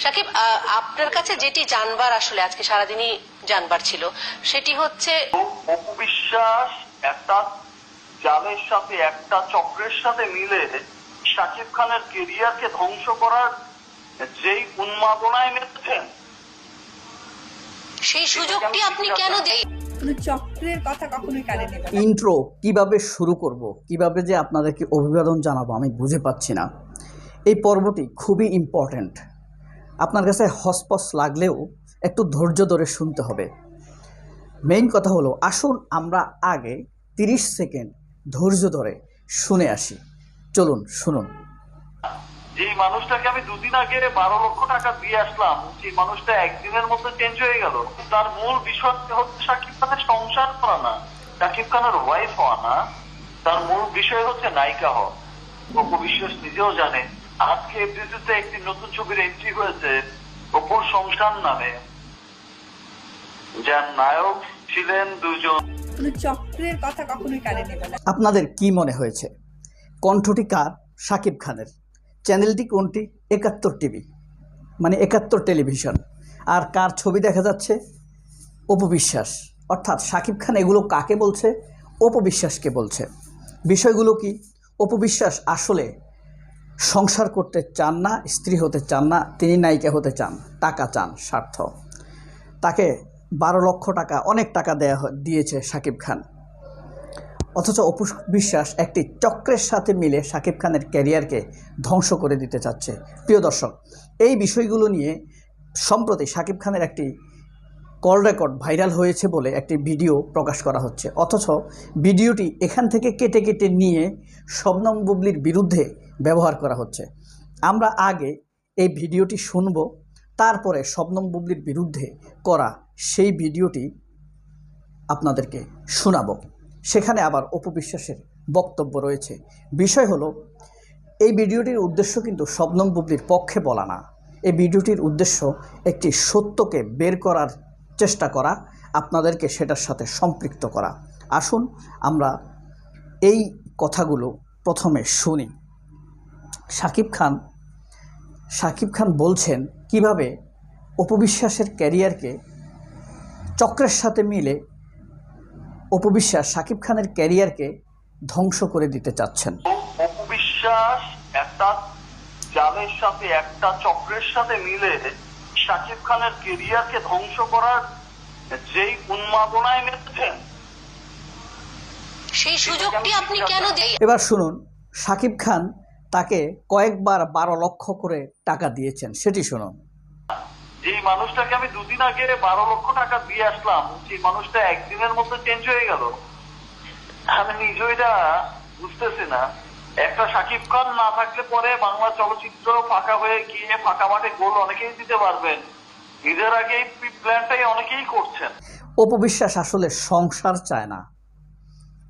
সাকিব আহ, আপনার কাছে যেটি জানবার আসলে আজকে সারাদিনই জানবার ছিল সেটি হচ্ছে অপু বিশ্বাস একটা জালের সাথে একটা চক্রের সাথে মিলে শাকিব খানের কেরিয়ারকে ধ্বংস করার যেই উন্মাদনায় মেতেছেন সেই সুযোগটি আপনি কেন দেই কোনো চক্রের কথা কখনোই কানে নেবে ইন্ট্রো কীভাবে শুরু করব কীভাবে যে আপনাদেরকে অভিবাদন জানাব আমি বুঝে পাচ্ছি না। এই পর্বটি খুবই ইম্পর্ট্যান্ট আপনার কাছে হসপস লাগলেও একটু ধৈর্য ধরে শুনতে হবে। মেইন কথা হলো, আসুন আমরা আগে 30 সেকেন্ড ধৈর্য ধরে শুনে আসি। চলুন, শুনুন। যে মানুষটাকে আমি দুদিন আগে বারো লক্ষ টাকা দিয়ে আসলাম, সেই মানুষটা একদিনের মধ্যে চেঞ্জ হয়ে গেল। তার মূল বিষয় হচ্ছে শাকিব খানের সংসার করা না শাকিব খানের ওয়াইফ হওয়া না তার মূল বিষয় হচ্ছে নায়িকা হওয়া। বিশ্বাস নিজেও জানে। আজকে এফডিসিতে একটি নতুন ছবির এন্ট্রি হয়েছে অপুর সংসার নামে যার নায়ক ছিলেন দুজন। চক্রের কথা কখনোই কানে নেবে না। আপনাদের কি মনে হয়েছে? কণ্ঠটি কার? সাকিব খানের। চ্যানেলটি কোনটি? একাত্তর টিভি। মানে একাত্তর টেলিভিশন। আর কার ছবি দেখা যাচ্ছে? অপবিশ্বাস অর্থাৎ সাকিব খান এগুলো কাকে বলছে? অপবিশ্বাসকে বলছে। বিষয়গুলো কি? অপবিশ্বাস আসলে সংসার করতে চান না, স্ত্রী হতে চান না, তিনি নায়িকা হতে চান, টাকা চান, স্বার্থ। তাকে বারো লক্ষ টাকা, অনেক টাকা দেয়া দিয়েছে সাকিব খান। অথচ অপু বিশ্বাস একটি চক্রের সাথে মিলে শাকিব খানের ক্যারিয়ারকে ধ্বংস করে দিতে চাচ্ছে। প্রিয় দর্শক, এই বিষয়গুলো নিয়ে সম্প্রতি শাকিব খানের একটি কল রেকর্ড ভাইরাল হয়েছে বলে একটি ভিডিও প্রকাশ করা হচ্ছে। অথচ ভিডিওটি এখান থেকে কেটে কেটে নিয়ে শবনম বুবলির বিরুদ্ধে ব্যবহার করা হচ্ছে। আমরা আগে এই ভিডিওটি শুনব, তারপরে শবনম বুবলির বিরুদ্ধে করা সেই ভিডিওটি আপনাদেরকে শোনাব। সেখানে আবার অপবিশ্বাসের বক্তব্য রয়েছে। বিষয় হলো, এই ভিডিওটির উদ্দেশ্য কিন্তু শবনম বুবলির পক্ষে বলা না। এই ভিডিওটির উদ্দেশ্য একটি সত্যকে বের করার চেষ্টা করা, আপনাদেরকে সেটার সাথে সম্পৃক্ত করা। আসুন, আমরা এই কথাগুলো প্রথমে শুনি। শাকিব খান শাকিব খান বলছেন কীভাবে অপবিশ্বাসের ক্যারিয়ারকে চক্রের সাথে মিলে অপবিশ্বাস শাকিব খানের ক্যারিয়ারকে ধ্বংস করে দিতে চাচ্ছেন? অপু বিশ্বাস একটা জালের সাথে একটা চক্রের সাথে মিলে শাকিব খানের কেরিয়ারকে ধ্বংস করার যেই উন্মাদনায় মেতেছেন সেই সুযোগটি আপনি কেন দেই এবার শুনুন শাকিব খান তাকে কয়েকবার বারো লক্ষ করে টাকা দিয়েছেন। সেটি শুনুন। যে মানুষটাকে আমি দুদিন আগে বারো লক্ষ টাকা দিয়ে আসলাম সেই মানুষটা একদিনের মধ্যে চেঞ্জ হয়ে গেল। আমি নিজে এটা বুঝতেছি না। একটা শাকিব খান না থাকলে পরে বাংলা চলচ্চিত্র ফাঁকা হয়ে গিয়ে ফাঁকা মাঠে গোল অনেকেই দিতে পারবেন। ঈদের আগে এই প্ল্যানটাই অনেকেই করছেন। অপবিশ্বাস আসলে সংসার চায় না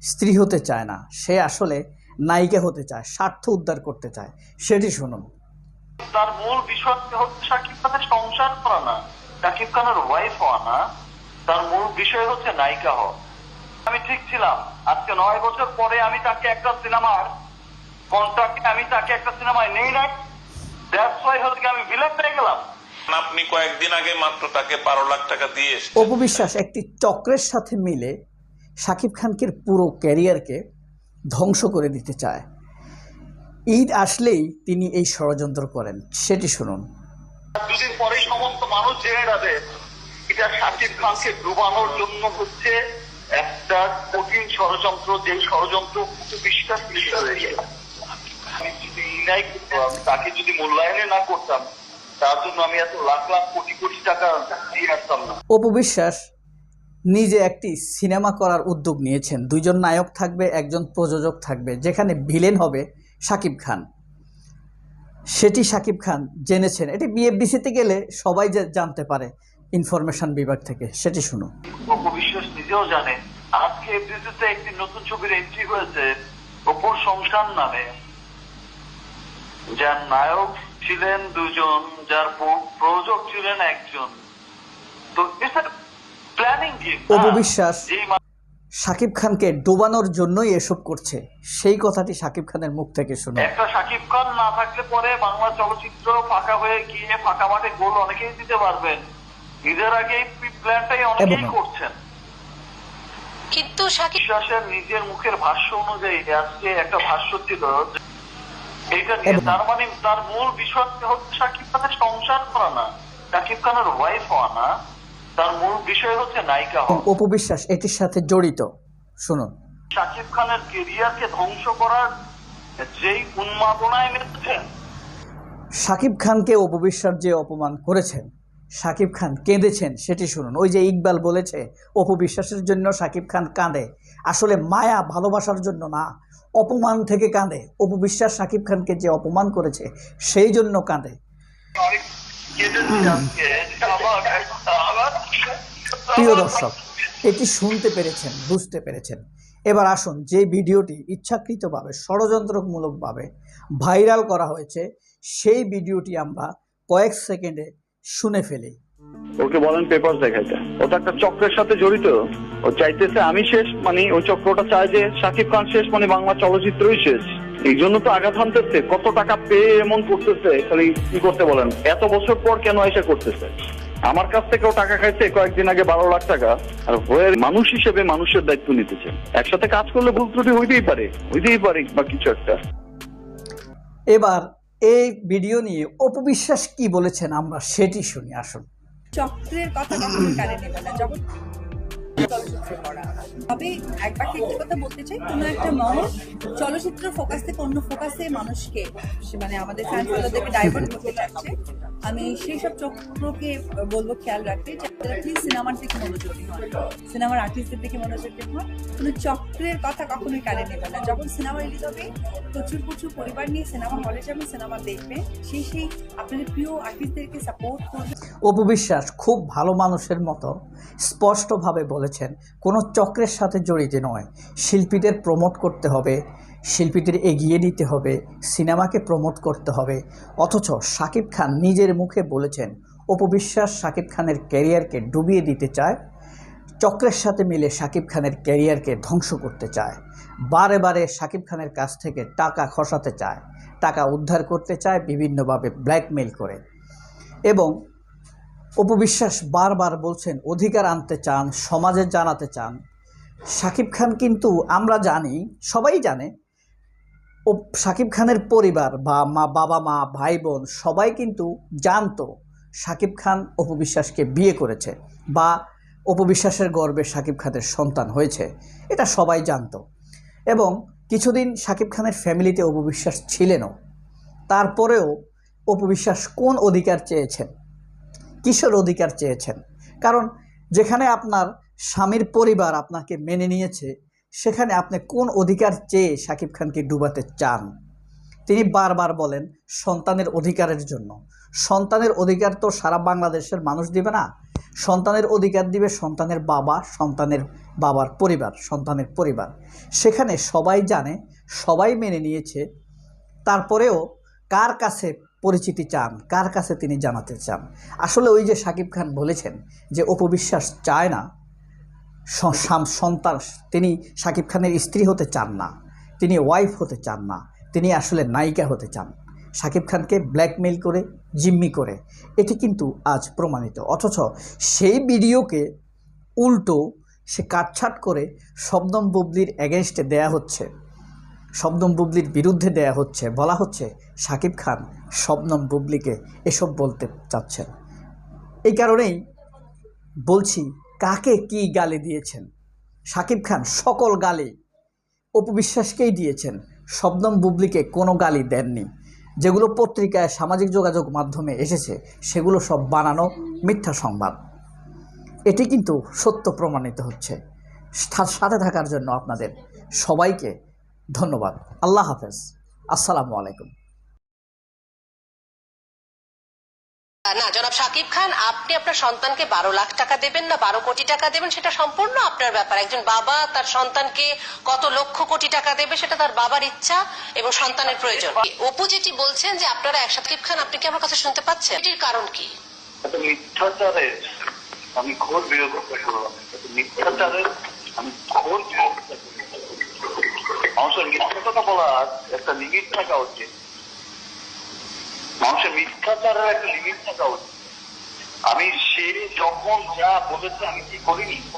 স্ত্রী হতে চায় না। সে আসলে নায়িকা হতে চায় স্বার্থ উদ্ধার করতে চায় সেটি শুনুন। তার মূল বিষয় হচ্ছে শাকিব খানের সংসার করা না শাকিব খানের ওয়াইফ হওয়া না তার মূল বিষয় হচ্ছে নায়িকা হওয়া। আমি ঠিক ছিলাম। আজকে নয় বছর পরে আমি তাকে একটা সিনেমার কন্ট্রাক্টে আমি তাকে একটা সিনেমায় নেই নাই। দ্যাটস ওয়াই হচ্ছে আমি ভিলেন পেয়ে গেলাম। আপনি কয়েকদিন আগে মাত্র তাকে বারো লাখ টাকা দিয়ে এসেছেন। অপবিশ্বাস একটি চক্রের সাথে মিলে শাকিব খানকে পুরো ক্যারিয়ারকে ধ্বংস করে দিতে চায়। ঈদ আসলেই তিনি এই ষড়যন্ত্র করেন। সেটি শুনুন। দুদিন পরেই সমস্ত মানুষ জেনে যাবে এটা খানকে ডুবানোর জন্য হচ্ছে একটা কঠিন ষড়যন্ত্র যে ষড়যন্ত্র বিশ্বাস আমি যদি ইনাই তাকে যদি মূল্যায়নে না করতাম তার জন্য আমি এত লাখ লাখ কোটি কোটি টাকা দিয়ে আসতাম না। অপবিশ্বাস নিজে একটি সিনেমা করার উদ্যোগ নিয়েছেন। দুইজন নায়ক থাকবে, একজন প্রযোজক থাকবে। যেখানে ভিলেন হবে শাকিব খান। সেটি শাকিব খান জেনেছেন। এটি বিএফডিসিতে গেলে সবাই যে জানতে পারে ইনফরমেশন বিভাগ থেকে। সেটি শুনো অপবিশ্বাস নিজেও জানে, আজকে এফডিসিতে একটি নতুন ছবির এন্ট্রি হয়েছে অপুর সংসার নামে। যার নায়ক ছিলেন দুজন যার প্রযোজক ছিলেন একজন। তো গেম অপবিশ্বাস সাকিব খানকে ডোবানোর জন্যই এসব করছে। সেই কথাটি সাকিব খানের মুখ থেকে শুনো। একটা শাকিব খান না থাকলে পরে বাংলা চলচ্চিত্র ফাঁকা হয়ে গিয়ে ফাঁকা মাঠে গোল অনেকেই দিতে পারবেন। ঈদের আগে প্ল্যানটাই অনেকেই করছেন। কিন্তু সাকিব বিশ্বাসের নিজের মুখের ভাষ্য অনুযায়ী আজকে একটা ভাষ্য ছিল যে এইটা তার মানে তার মূল বিষয় হচ্ছে শাকিব খানের সংসার করা না শাকিব খানের ওয়াইফ হওয়া না। তার মূল বিষয় হচ্ছে নায়িকা হওয়া। এটির সাথে জড়িত। শুনুন। শাকিব খানের কেরিয়ারকে ধ্বংস করার যেই উন্মাদনায় মেতেছেন সাকিব খানকে অপবিশ্বাস যে অপমান করেছেন সাকিব খান কেঁদেছেন সেটি শুনুন। ওই যে ইকবাল বলেছে অপবিশ্বাসের জন্য সাকিব খান কাঁদে। আসলে মায়া ভালোবাসার জন্য না অপমান থেকে কাঁদে। অপবিশ্বাস সাকিব খানকে যে অপমান করেছে সেই জন্য কাঁদে। প্রিয় দর্শক, এটি শুনতে পেরেছেন, বুঝতে পেরেছেন। এবার আসুন, যে ভিডিওটি ইচ্ছাকৃতভাবে, ষড়যন্ত্রমূলকভাবে ভাইরাল করা হয়েছে, সেই ভিডিওটি আমরা কয়েক সেকেন্ডে শুনে ফেলি। ওকে বলেন পেপার দেখাইতে। ও তো একটা চক্রের সাথে জড়িত। ও চাইতেছে আমি শেষ মানে ওই চক্রটা চায় যে শাকিব খান শেষ মানে বাংলা চলচ্চিত্রই শেষ। এই জন্য তো আঘাত হানতেছে, কত টাকা পেয়ে এমন করতেছে, খালি কি করতে বলেন? এত বছর পর কেন এসে করতেছে? আমার কাছ থেকেও টাকা খাইছে কয়েকদিন আগে বারো লাখ টাকা। আর হয়ে মানুষ হিসেবে মানুষের দায়িত্ব নিতেছে। একসাথে কাজ করলে ভুল ত্রুটি হইতেই পারে হইতেই পারে বা কিছু একটা। এবার এই ভিডিও নিয়ে অপবিশ্বাস কি বলেছেন আমরা সেটি শুনি আসুন। চক্রের কথা কখনো কানে নেবে না। যখন তবে একবার কথা বলতে চাই, কোনো একটা মানুষ চলচ্চিত্র ফোকাস থেকে অন্য ফোকাসে মানুষকে মানে আমাদের ডাইভার্ট করতে চাচ্ছে। আমি সেই সব চক্রকে বলব খেয়াল রাখতে যারা প্লিজ সিনেমার দিকে হন সিনেমার আর্টিস্টদের দিকে মনোযোগী হন কোনো চক্রের কথা কখনোই কানে নেবে না। যখন সিনেমা রিলিজ হবে, প্রচুর প্রচুর পরিবার নিয়ে সিনেমা হলে যাবে সিনেমা দেখবে। সেই সেই আপনাদের প্রিয় আর্টিস্টদেরকে সাপোর্ট করবে। অপবিশ্বাস খুব ভালো মানুষের মতো স্পষ্টভাবে বলেছেন, কোনো চক্রের সাথে জড়িত নয়। শিল্পীদের প্রমোট করতে হবে, শিল্পীদের এগিয়ে নিতে হবে, সিনেমাকে প্রমোট করতে হবে। অথচ শাকিব খান নিজের মুখে বলেছেন, অপবিশ্বাস শাকিব খানের ক্যারিয়ারকে ডুবিয়ে দিতে চায়, চক্রের সাথে মিলে শাকিব খানের ক্যারিয়ারকে ধ্বংস করতে চায়। বারে বারে শাকিব খানের কাছ থেকে টাকা খসাতে চায়, টাকা উদ্ধার করতে চায়, বিভিন্নভাবে ব্ল্যাকমেল করে। এবং অপবিশ্বাস বারবার বলছেন, অধিকার আনতে চান, সমাজে জানাতে চান। সাকিব খান কিন্তু আমরা জানি, সবাই জানে, ও শাকিব খানের পরিবার বা মা, বাবা, মা, ভাই, বোন সবাই কিন্তু জানতো শাকিব খান অপবিশ্বাসকে বিয়ে করেছে বা অপবিশ্বাসের গর্বে সাকিব খানের সন্তান হয়েছে, এটা সবাই জানত। এবং কিছুদিন শাকিব খানের ফ্যামিলিতে অপবিশ্বাস ছিলেনও। তারপরেও অপবিশ্বাস কোন অধিকার চেয়েছেন? কিসের অধিকার চেয়েছেন? কারণ যেখানে আপনার স্বামীর পরিবার আপনাকে মেনে নিয়েছে, সেখানে আপনি কোন অধিকার চেয়ে শাকিব খানকে ডুবাতে চান? তিনি বারবার বলেন, সন্তানের অধিকারের জন্য। সন্তানের অধিকার তো সারা বাংলাদেশের মানুষ দিবে না। সন্তানের অধিকার দিবে সন্তানের বাবা, সন্তানের বাবার পরিবার, সন্তানের পরিবার। সেখানে সবাই জানে, সবাই মেনে নিয়েছে। তারপরেও কার কাছে পরিচিতি চান, কার কাছে তিনি জানাতে চান? আসলে ওই যে সাকিব খান বলেছেন যে অপবিশ্বাস চায় না সন্তান, তিনি সাকিব খানের স্ত্রী হতে চান না, তিনি ওয়াইফ হতে চান না, তিনি আসলে নায়িকা হতে চান। সাকিব খানকে ব্ল্যাকমেইল করে, জিম্মি করে, এটি কিন্তু আজ প্রমাণিত। অথচ সেই ভিডিওকে উল্টো সে কাটছাট করে শবনম বুবলির এগেনস্টে দেয়া হচ্ছে। শবনম বুবলির বিরুদ্ধে দেয়া হচ্ছে, বলা হচ্ছে সাকিব খান শবনম বুবলিকে এসব বলতে চাচ্ছেন। এই কারণেই বলছি, কাকে কি গালি দিয়েছেন? সাকিব খান সকল গালি অপবিশ্বাসকেই দিয়েছেন। শবনম বুবলিকে কোনো গালি দেননি। যেগুলো পত্রিকায় সামাজিক যোগাযোগ মাধ্যমে এসেছে, সেগুলো সব বানানো মিথ্যা সংবাদ। এটি কিন্তু সত্য প্রমাণিত হচ্ছে। সাথে থাকার জন্য আপনাদের সবাইকে ধন্যবাদ। আল্লাহ হাফেজ। আসসালামু আলাইকুম। না জনাব সাকিব খান আপনি আপনার সন্তানকে বারো লাখ টাকা দেবেন না বারো কোটি টাকা দেবেন সেটা সম্পূর্ণ আপনার ব্যাপার। একজন বাবা তার সন্তানকে কত লক্ষ কোটি টাকা দেবে সেটা তার বাবার ইচ্ছা এবং সন্তানের প্রয়োজন। অপু যেটি বলছেন যে আপনারা একসাথে সাকিব খান আপনি কি আমার কথা শুনতে পাচ্ছেন? এটির কারণ কি? মিথ্যাচারের আমি ঘোর বিরোধিতা করলাম মিথ্যাচারের আমি খবর বিরোধিতা। মানুষের মিথ্যা কথা বলার একটা লিমিট থাকা উচিত। মানুষের মিথ্যাচারের একটা লিমিট থাকা উচিত। আমি সে যখন যা বলেছে আমি কি করিনি?